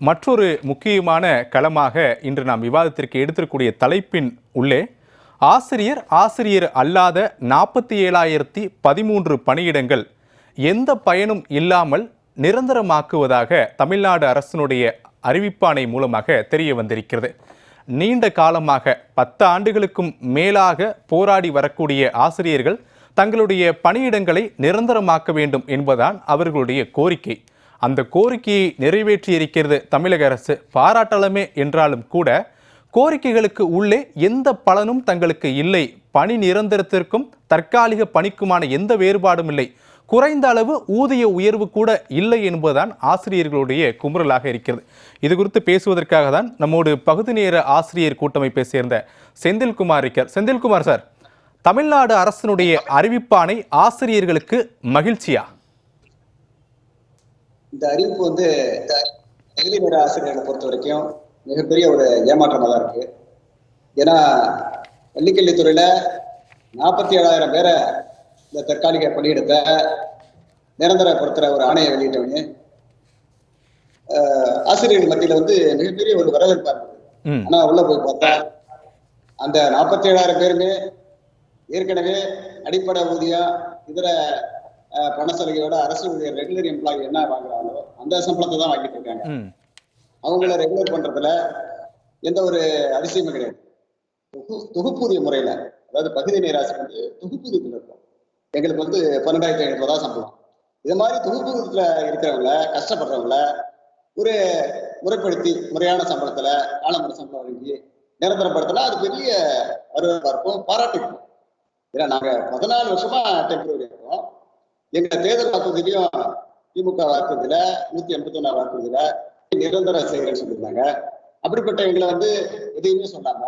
மற்றொரு முக்கியமான களமாக இன்று நாம் விவாதத்திற்கு எடுத்திருக்கூடிய தலைப்பின் உள்ளே ஆசிரியர் ஆசிரியர் அல்லாத நாற்பத்தி ஏழாயிரத்தி பதிமூன்று பணியிடங்கள் எந்த பயனும் இல்லாமல் நிரந்தரமாக்குவதாக தமிழ்நாடு அரசினுடைய அறிவிப்பாணை மூலமாக தெரிய வந்திருக்கிறது. நீண்ட காலமாக பத்து ஆண்டுகளுக்கும் மேலாக போராடி வரக்கூடிய ஆசிரியர்கள் தங்களுடைய பணியிடங்களை நிரந்தரமாக்க வேண்டும் என்பதான் அவர்களுடைய கோரிக்கை. அந்த கோரிக்கையை நிறைவேற்றி இருக்கிறது தமிழக அரசு பாராட்டலமே என்றாலும் கூட கோரிக்கைகளுக்கு உள்ளே எந்த பலனும் தங்களுக்கு இல்லை. பணி நிரந்தரத்திற்கும் தற்காலிக பணிக்குமான எந்த வேறுபாடும் இல்லை. குறைந்த அளவு ஊதிய உயர்வு கூட இல்லை என்பதுதான் ஆசிரியர்களுடைய குமுறலாக இருக்கிறது. இது குறித்து பேசுவதற்காக தான் நம்மோடு பகுதி நேர ஆசிரியர் கூட்டமைப்பை சேர்ந்த செந்தில்குமார் இருக்கார் செந்தில்குமார் சார் தமிழ்நாடு அரசினுடைய அறிவிப்பானை ஆசிரியர்களுக்கு மகிழ்ச்சியா? இந்த அறிவிப்பு வந்து பகுதி நேர ஆசிரியர்களை பொறுத்த வரைக்கும் மிகப்பெரிய ஒரு ஏமாற்றமா தான் இருக்கு. ஏன்னா பள்ளிக்கல்வித்துறையில நாற்பத்தி ஏழாயிரம் பேரை இந்த தற்காலிக பணியிடத்தை நிரந்தரப்படுத்துற ஒரு ஆணையை வெளியிட்டவங்க ஆசிரியர்கள் மத்தியில வந்து மிகப்பெரிய ஒரு வரவேற்பா இருந்தது. ஆனா உள்ள போய் பார்த்தா அந்த நாற்பத்தி ஏழாயிரம் பேருமே ஏற்கனவே அடிப்படை ஊதியம் இதர பண சலுகையோட அரசு ஊழியர் ரெகுலர் எம்ப்ளாயி என்ன வாங்குறாங்களோ அந்த சம்பளத்தை தான் வாங்கிட்டு இருக்காங்க. அவங்கள ரெகுலர் பண்றதுல எந்த ஒரு அதிசயமும் கிடையாது. தொகு- தொகுப்பூதிய முறையில அதாவது பகுதி நேராசி வந்து தொகுப்பூதியத்துல இருக்கும். எங்களுக்கு வந்து பன்னெண்டாயிரத்தி ஐநூறு ரூபா சம்பளம். இது மாதிரி தொகுப்பூதியத்துல இருக்கிறவங்கள கஷ்டப்படுறவங்கள ஒரு முறைப்படுத்தி முறையான சம்பளத்துல காலமுறை சம்பளம் வழங்கி நிரந்தரப்படுத்தினா அது பெரிய வரவேற்பா இருக்கும் பாராட்டுக்கும் ஏன்னா நாங்க பதினாலு வருஷமா டெம்பரரி இருக்கோம். எங்க தேர்தல் வாக்குறுதியிலையும் திமுக வாக்குறுதியில நூத்தி எண்பத்தி ஒன்னாறு வாக்குறுதியில நிரந்தர செய்கிறேன்னு சொல்லியிருந்தாங்க அப்படிப்பட்ட எங்களை வந்து எதையுமே சொல்லாம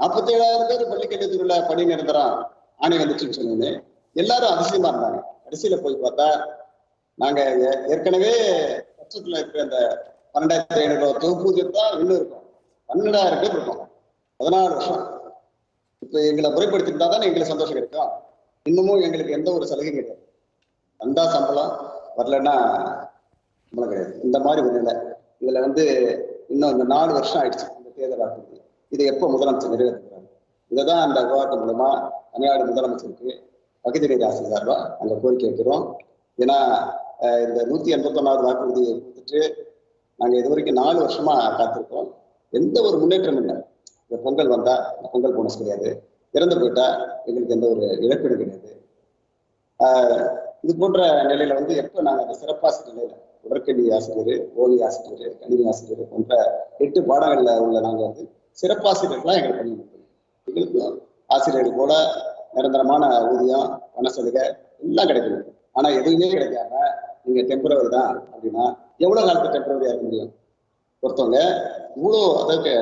நாற்பத்தி ஏழாயிரம் பேர் பள்ளிக்கல்வித்துறையில பணி நிரந்தரம் ஆணை வந்துச்சுன்னு சொன்னோன்னு எல்லாரும் அதிசயமா இருந்தாங்க. கடைசியில போய் பார்த்தா நாங்க ஏ- ஏற்கனவே கஷ்டத்துல இருக்கிற அந்த பன்னெண்டாயிரத்தி ஐநூறு ரூபாய் தொகுப்பூதியம் தான் இன்னும் இருக்கும். பன்னெண்டாயிரம் பேர் இருக்கும். பதினாலு வருஷம். இப்ப எங்களை முறைப்படுத்திருந்தா தானே எங்களுக்கு சந்தோஷம் கிடைக்கும். இன்னமும் எங்களுக்கு எந்த ஒரு சலுகையும் கிடையாது. வந்தா சம்பளம் வரலன்னா சம்பளம் கிடையாது. இந்த மாதிரி ஒரு நிலை இதுல வந்து இன்னும் இந்த நாலு வருஷம் ஆயிடுச்சு. இந்த தேர்தல் வாக்குறுதி இதை எப்போ முதலமைச்சர் நிறைவேற்றுறாரு இதை தான் அந்த விவாதம் மூலமா தமிழ்நாடு முதலமைச்சருக்கு பகுதி நேர ஆசிரியர் சார்பா நாங்கள் கோரிக்கை வைக்கிறோம். ஏன்னா இந்த நூத்தி எண்பத்தொன்னாவது வாக்குறுதியை கொடுத்துட்டு நாங்க இது வரைக்கும் நாலு வருஷமா காத்திருக்கோம். எந்த ஒரு முன்னேற்றமும் இல்லை. இந்த பொங்கல் வந்தா பொங்கல் போனஸ் கிடையாது. இறந்து போயிட்டா எங்களுக்கு எந்த ஒரு இழப்பீடு கிடையாது. இது போன்ற நிலையில வந்து எப்ப நாங்க அந்த சிறப்பாசிரியர் நிலையில உடற்கல்வி ஆசிரியர் ஓவிய ஆசிரியர் கணினி ஆசிரியர் போன்ற எட்டு பாடங்கள்ல உள்ள நாங்க வந்து சிறப்பாசிரியர்களா எங்களுக்கு பண்ணி கொடுக்கணும் எங்களுக்கு ஆசிரியர்கள் கூட நிரந்தரமான ஊதியம் பண சலுகை எல்லாம் கிடைக்கும் ஆனா எதுவுமே கிடைக்காம நீங்க டெம்பரவரி தான் அப்படின்னா எவ்வளவு காலத்துக்கு டெம்பரவரியா இருக்க முடியும்? ஒருத்தவங்க இவ்வளோ அதாவது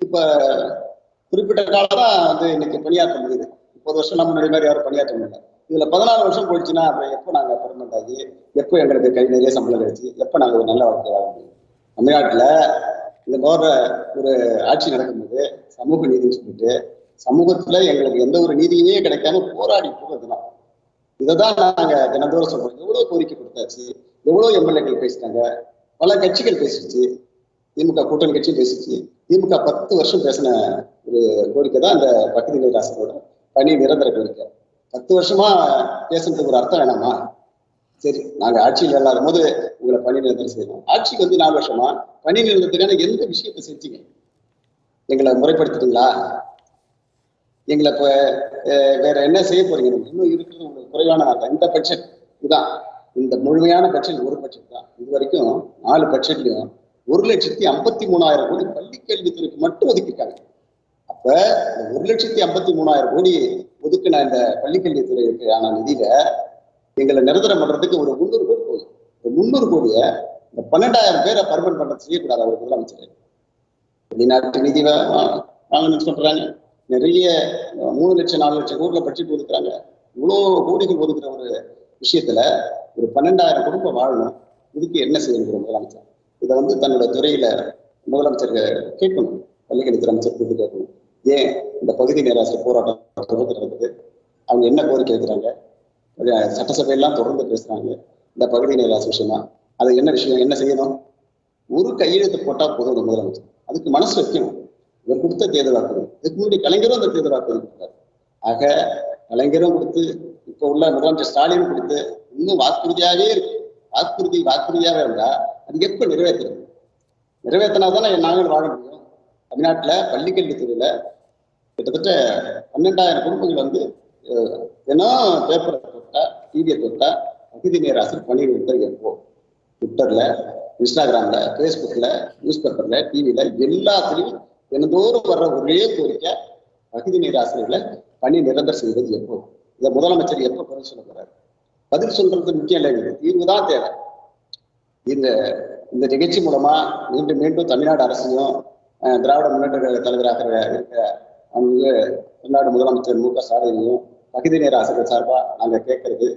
இப்ப குறிப்பிட்ட காலம் தான் வந்து இன்னைக்கு பணியாற்ற முடியுது. முப்பது வருஷம் நம்ம முன்னாடி மாதிரி யாரும் பணியாற்ற முடியல. இதுல பதினாலு வருஷம் போயிடுச்சுன்னா அப்புறம் எப்போ நாங்க பெர்மனன்ட் ஆகி எப்போ எங்களுக்கு கை நிறைய சம்பளம் கிடைச்சி எப்போ நாங்க ஒரு நல்ல வாழ்க்கை வாழ முடியும்? தமிழ்நாட்டுல இந்த போன்ற ஒரு ஆட்சி நடக்கும்போது சமூக நீதினு சொல்லிட்டு சமூகத்துல எங்களுக்கு எந்த ஒரு நீதியுமே கிடைக்காம போராடி போறதுதான் இதைதான் நாங்க தினந்தோறும் சொல்றோம். எவ்வளவு கோரிக்கை கொடுத்தாச்சு எவ்வளவு எம்எல்ஏக்கள் பேசிட்டாங்க பல கட்சிகள் பேசிச்சு திமுக கூட்டணி கட்சியும் பேசிச்சு திமுக பத்து வருஷம் பேசின ஒரு கோரிக்கை தான் அந்த பகுதி நீர் ஆசிரியரோட பணி நிரந்தர கோரிக்கை. பத்து வருஷமா பேசுறதுக்கு ஒரு அர்த்தம் வேணாமா? சரி நாங்க ஆட்சியில் இல்லாத போது உங்களை பணி நிரந்தரம் செய்யணும்? ஆட்சிக்கு வந்து நாலு வருஷமா பணி நிரந்தரத்துக்கான எந்த விஷயத்தை செஞ்சீங்க? எங்களை முறைப்படுத்திட்டீங்களா? எங்களை இப்ப வேற என்ன செய்ய போறீங்க? இன்னும் இருக்கிறது உங்களுக்கு குறைவான நாள். இந்த பட்ஜெட் இதுதான். இந்த முழுமையான பட்ஜெட் ஒரு பட்ஜெட் தான். இது வரைக்கும் நாலு பட்ஜெட்லயும் ஒரு லட்சத்தி ஐம்பத்தி மூணாயிரம் கோடி பள்ளி கல்வித்துறைக்கு மட்டும் ஒதுக்கிட்டாங்க அப்ப ஒரு லட்சத்தி ஐம்பத்தி மூணாயிரம் கோடி ஒதுக்கின இந்த பள்ளிக்கல்வித்துறைக்கான நிதியில எங்களை நிரந்தரம் பண்றதுக்கு ஒரு முந்நூறு கோடி போகுது. இந்த முந்நூறு கோடியை இந்த பன்னெண்டாயிரம் பேரை பர்மனன்ட் பண்றது செய்யக்கூடாது அவர் முதலமைச்சர் வெளிநாட்டு நிதி வாங்கணும்னு சொல்றாங்க. நிறைய மூணு லட்சம் நாலு லட்சம் கோடியில பட்ஜெட் ஒதுக்குறாங்க. இவ்வளோ கோடிகள் ஒதுக்குற ஒரு விஷயத்துல ஒரு பன்னெண்டாயிரம் குடும்பம் வாழணும். இதுக்கு என்ன செய்யணுங்கிற முதலமைச்சர் இதை வந்து தன்னோட துறையில முதலமைச்சர் கேட்கணும். பள்ளிக்கல்வித்துறை அமைச்சர் கூப்பிட்டு கேட்கணும். ஏன் இந்த பகுதி நேராசிரியர் போராட்டம் தொடர்ந்து நடக்குது? அவங்க என்ன கோரிக்கை வைக்கிறாங்க? சட்டசபையெல்லாம் தொடர்ந்து பேசுறாங்க. இந்த பகுதி நேராசி விஷயமா? அது என்ன விஷயம்? என்ன செய்யணும்? ஒரு கையெழுத்து போட்டா போதும் இந்த முதலமைச்சர். அதுக்கு மனசு வைக்கணும். இவர் கொடுத்த தேர்தல் வாக்குறுதி இதுக்கு முன்னாடி கலைஞரும் அந்த தேர்தல் வாக்குறுதி கொடுத்தாரு ஆக கலைஞரும் கொடுத்து இப்ப உள்ள முதலமைச்சர் ஸ்டாலின் கொடுத்து இன்னும் வாக்குறுதியாவே இருக்கு. வாக்குறுதி வாக்குறுதியாவே இருந்தா அது எப்ப நிறைவேற்றுறது? நிறைவேற்றினாதானே நாங்கள் வாழ முடியும்? தமிழ்நாட்டுல பள்ளிக்கல்வித்துறையில் கிட்டத்தட்ட பன்னெண்டாயிரம் குடும்பங்கள் வந்து ஏன்னா பேப்பரை தொட்டா டிவியை தொட்டா அகிதி நேர ஆசிரியர் பணியில் விட்டது எப்போ ட்விட்டர்ல இன்ஸ்டாகிராம்ல ஃபேஸ்புக்ல நியூஸ் பேப்பர்ல டிவில எல்லாத்துலயும் தினந்தோறும் வர்ற ஒரே கோரிக்கை அகிதி நீர் ஆசிரியர்களை பணி நிரந்தரம் செய்வது எப்போ இதை முதலமைச்சர் எப்போ பதில் சொல்ல போறாரு? பதில் சொல்றது முக்கியம் இல்லை இது தீர்வு தான் தேவை. இந்த இந்த நிகழ்ச்சி மூலமா மீண்டும் மீண்டும் தமிழ்நாடு அரசையும் திராவிட முன்னேற்ற தலைவராக இருக்க அங்கு தமிழ்நாடு முதலமைச்சர் மு க ஸ்டாலினையும் பகுதி நேர ஆசிரியர் சார்பா நாங்க கேட்கறது.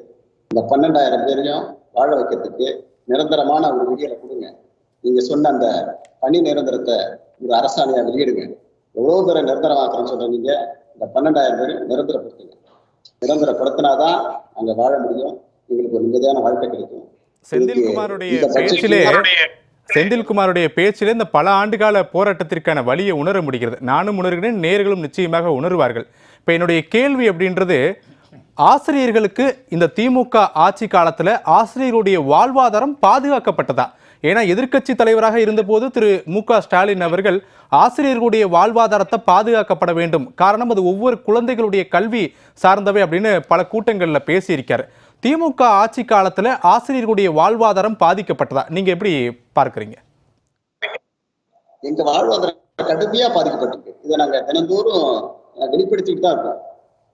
இந்த பன்னெண்டாயிரம் பேரையும் வாழ வைக்கிறதுக்கு நிரந்தரமான ஒரு விடியலை கொடுங்க. நீங்க சொன்ன அந்த பணி நிரந்தரத்தை ஒரு அரசாணையா வெளியிடுங்க. எவ்வளவு பேரை நிரந்தரமாக்குறேன்னு சொல்றீங்க இந்த பன்னெண்டாயிரம் பேரை நிரந்தரப்படுத்துங்க. நிரந்தரப்படுத்தினாதான் அங்க வாழ முடியும். எங்களுக்கு ஒரு நிம்மதியான வாழ்க்கை கிடைக்கும். செந்தில்குமாருடைய பேச்சிலே செந்தில்குமாருடைய பேச்சிலே இந்த பல ஆண்டுகால போராட்டத்திற்கான வழியை உணர முடிகிறது. நானும் உணர்கிறேன் நேர்களும் நிச்சயமாக உணர்வார்கள். இப்போ என்னுடைய கேள்வி அப்படின்றது ஆசிரியர்களுக்கு இந்த திமுக ஆட்சி காலத்தில் ஆசிரியர்களுடைய வாழ்வாதாரம் பாதுகாக்கப்பட்டதா? ஏன்னா எதிர்க்கட்சி தலைவராக இருந்தபோது திரு. மு. க. ஸ்டாலின் அவர்கள் ஆசிரியர்களுடைய வாழ்வாதாரத்தை பாதுகாக்கப்பட வேண்டும். காரணம் அது ஒவ்வொரு குழந்தைகளுடைய கல்வி சார்ந்தவை அப்படின்னு பல கூட்டங்களில் பேசியிருக்காரு. திமுக ஆட்சி காலத்துல ஆசிரியர்களுடைய வாழ்வாதாரம் பாதிக்கப்பட்டதா? நீங்க எப்படி பார்க்கறீங்க? எங்க வாழ்வாதாரம் கடுமையா பாதிக்கப்பட்டிருக்கு. இதை நாங்க தினந்தோறும் அஹ், வெளிப்படுத்திட்டு தான் இருக்கோம்.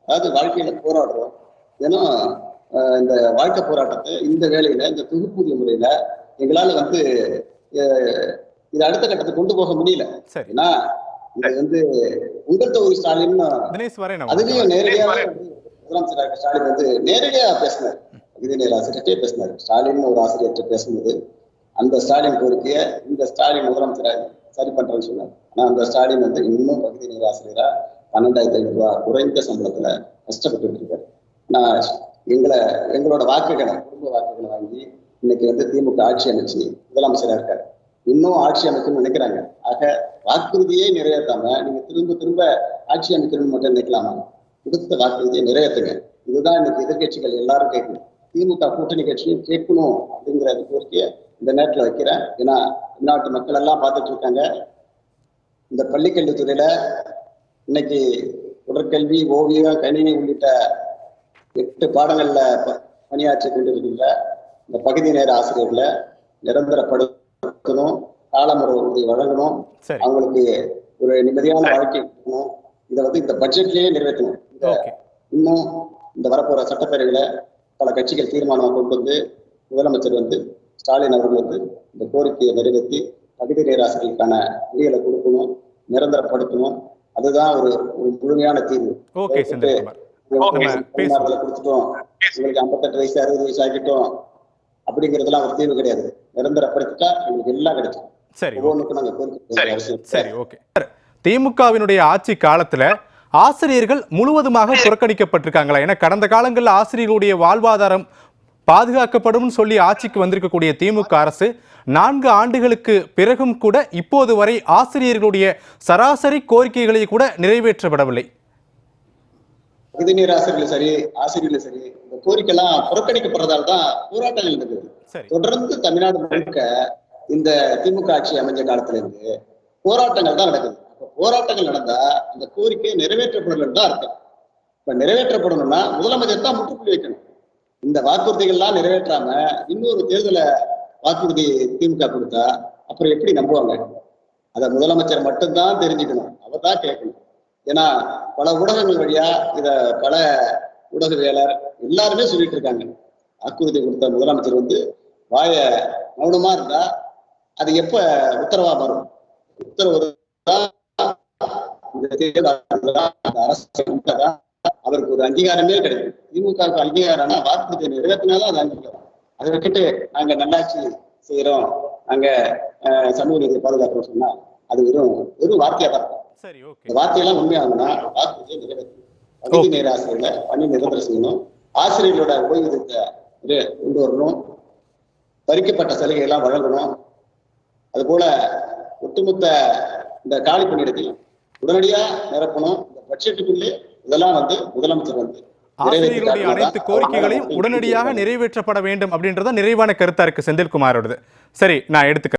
அதாவது வாழ்க்கையில போராடுறோம். அஹ், இந்த வாழ்க்கை போராட்டத்தை இந்த வேலையில இந்த தொகுப்பூதிய முறையில எங்களால வந்து இது அடுத்த கட்டத்துக்கு கொண்டு போக முடியல. ஏன்னா இது வந்து உங்கள் தொகுதி ஸ்டாலின் அதுலயும் நேரடியாக முதலமைச்சர் ஸ்டாலின் வந்து நேரடியா பேசினார். பகுதி ஆசிரியர்கிட்டே பேசினார். ஸ்டாலின் ஒரு ஆசிரியர்கிட்ட பேசும்போது அந்த ஸ்டாலின் கோரிக்கையை இந்த ஸ்டாலின் முதலமைச்சர் சரி பண்றேன்னு சொன்னார். ஆனா அந்த ஸ்டாலின் வந்து இன்னும் பகுதி நேர ஆசிரியரா பன்னெண்டாயிரத்தி ஐநூறு ரூபாய் குறைந்த சம்பளத்துல கஷ்டப்பட்டு இருக்காரு. நான் எங்களை எங்களோட வாக்குகளை குடும்ப வாக்குகளை வாங்கி இன்னைக்கு வந்து திமுக ஆட்சி அமைச்சு முதலமைச்சரா இருக்காரு. இன்னும் ஆட்சி அமைக்கணும்னு நினைக்கிறாங்க. ஆக வாக்குறுதியே நிறைவேற்றாம நீங்க திரும்ப திரும்ப ஆட்சி அமைக்கணும்னு மட்டும் நினைக்கலாமா? கொடுத்த வாக்குறுதியை நிறைவேற்றுங்க. இதுதான் இன்னைக்கு எதிர்க்கட்சிகள் எல்லாரும் கேட்கணும். திமுக கூட்டணி கட்சியும் கேட்கணும் அப்படிங்கிற கோரிக்கையை இந்த நேரத்துல வைக்கிறேன். ஏன்னா தமிழ்நாட்டு மக்கள் எல்லாம் பார்த்துட்டு இருக்காங்க. இந்த பள்ளிக்கல்வித்துறையில இன்னைக்கு உடற்கல்வி ஓவியம் கணினி உள்ளிட்ட எட்டு பாடங்கள்ல பணியாற்றி கொண்டிருக்கின்ற இந்த பகுதி நேர ஆசிரியர்களை நிரந்தரப்படுத்தணும் காலமுறை ஊதிய வழங்கணும். அவங்களுக்கு ஒரு நிம்மதியான வாழ்க்கை இதை வந்து இந்த பட்ஜெட்லயே நிறைவேற்றணும். இன்னும் இந்த வரப்போற சட்டப்பேரவையில பல கட்சிகள் தீர்மானம் கொண்டு வந்து முதலமைச்சர் வந்து ஸ்டாலின் அவர்கள் வந்து இந்த கோரிக்கையை நிறைவேற்றி பகுதி நேராசிரியர்களுக்கான விதிகளை கொடுக்கணும் நிரந்தரப்படுத்தணும். அதுதான் ஒரு ஒரு முழுமையான தீர்வு. கொடுத்துட்டோம். உங்களுக்கு ஐம்பத்தெட்டு வயசு அறுபது வயசு ஆக்கிட்டோம் அப்படிங்கிறதுலாம் ஒரு தீர்வு கிடையாது. நிரந்தரப்படுத்திட்டா உங்களுக்கு எல்லாம் கிடைக்கும். சரி. ஒவ்வொன்றுக்கும் நாங்க கோரிக்கை. சரி. ஓகே திமுகவினுடைய ஆட்சி காலத்துல ஆசிரியர்கள் முழுவதுமாக புறக்கணிக்கப்பட்டிருக்காங்களா? ஏன்னா கடந்த காலங்களில் ஆசிரியர்களுடைய வாழ்வாதாரம் பாதுகாக்கப்படும் சொல்லி ஆட்சிக்கு வந்திருக்கக்கூடிய திமுக அரசு நான்கு ஆண்டுகளுக்கு பிறகும் கூட இப்போது வரை ஆசிரியர்களுடைய சராசரி கோரிக்கைகளை கூட நிறைவேற்றப்படவில்லை. பகுதி நேர ஆசிரியர்களும் சரி ஆசிரியர்களும் சரி இந்த கோரிக்கை எல்லாம் புறக்கணிக்கப்படுறதால தான் போராட்டங்கள் நடக்குது சரி. தொடர்ந்து தமிழ்நாடு முழுக்க இந்த திமுக ஆட்சி அமைஞ்ச காலத்துல இருந்து போராட்டங்கள் தான் நடக்குது. இப்ப போராட்டங்கள் நடந்தா அந்த கோரிக்கை நிறைவேற்றப்படலன்னு தான் அர்த்தம். இப்ப நிறைவேற்றப்படணும்னா முதலமைச்சர் தான் முற்றுப்புள்ளி வைக்கணும். இந்த வாக்குறுதிகள்லாம் நிறைவேற்றாம இன்னொரு தேர்தலை வாக்குறுதி திமுக கொடுத்தா அப்புறம் எப்படி நம்புவாங்க? அத முதலமைச்சர் மட்டும்தான் தெரிஞ்சுக்கணும். அவர் தான் கேட்கணும். ஏன்னா பல ஊடகங்கள் வழியா இத பல ஊடகவியலர் எல்லாருமே சொல்லிட்டு இருக்காங்க. வாக்குறுதி கொடுத்த முதலமைச்சர் வந்து வாய மௌனமா இருந்தா அது எப்ப உத்தரவா வரும்? உத்தரவு தான் இந்த தேர்தல் அரசு அவருக்கு ஒரு அங்கீகாரமே கிடைக்கும் திமுகவுக்கு அங்கீகாரம்னா வாக்குறுதியை நிறைவேற்றினாதான் அது அங்கீகாரம். அதை விட்டுட்டு நாங்க நல்லாட்சி செய்யறோம் நாங்க அஹ், சமூக நீதியை பாதுகாக்கிறோம் சொன்னா அது வெறும் வெறும் வார்த்தையா தான் இருக்கும். சரி ஓகே. இந்த வார்த்தையெல்லாம் உண்மையாகும்னா வாக்குறுதியை நிறைவேற்றணும். பகுதி நேர ஆசிரியர்களை பணி நிரந்தரம் செய்யணும். ஆசிரியர்களோட ஓய்வூதியத்தை கொண்டு வரணும். பறிக்கப்பட்ட சலுகை எல்லாம் வழங்கணும். அதுபோல ஒட்டுமொத்த இந்த காலி பணியிடத்தையும் உடனடியா நிரப்பணும். இந்த பட்ஜெட்டுக்குள்ளே இதெல்லாம் வந்து முதலமைச்சர் வந்து ஆசிரியர்களுடைய அனைத்து கோரிக்கைகளையும் உடனடியாக நிறைவேற்றப்பட வேண்டும் அப்படின்றத நிறைவான கருத்தா இருக்கு செந்தில்குமாரோடது. சரி நான் எடுத்துக்கிறேன்.